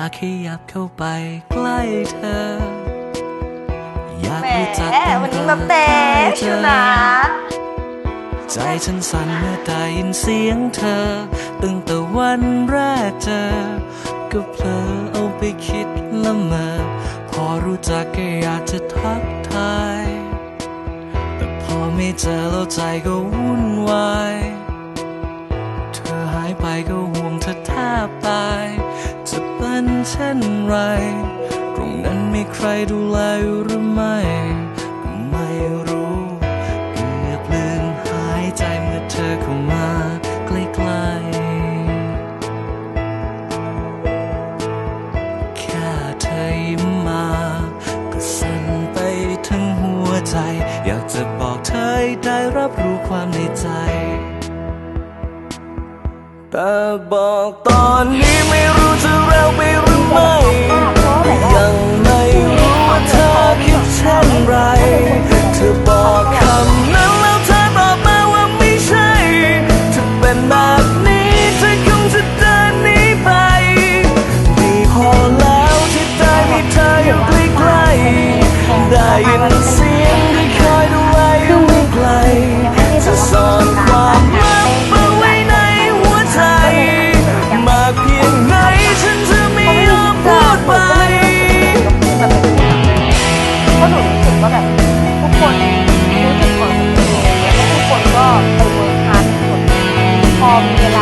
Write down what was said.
ากขยับเข้าไปใกล้เธอ อยากแหมรู้จักวันนี้มาแต่เชียวนะใจฉันสั่นเมื่อได้ยินเสียงเธอ ตั้งแต่วันแรกเจอ ก็เพลอเอาไปคิดละเมอพอรู้จักก็อยากจะทักทาย แต่พอไม่เจอแล้วใจก็วุ่นวาย เช่นไร ตรงนั้นมีใครดูแลอยู่หรือไม่ก็ไม่รู้เกือบลืมหายใจเมื่อเธอเข้ามาใกล้ๆ แค่เธอยิ้มมา ก็สั่นไปทั้งหัวใจ อยากจะบอกเธอได้รับรู้ความในใจแต่บอกตอนนี้ไม่รู้จะเร็วไปหรือ ไม่ พอมีเวลา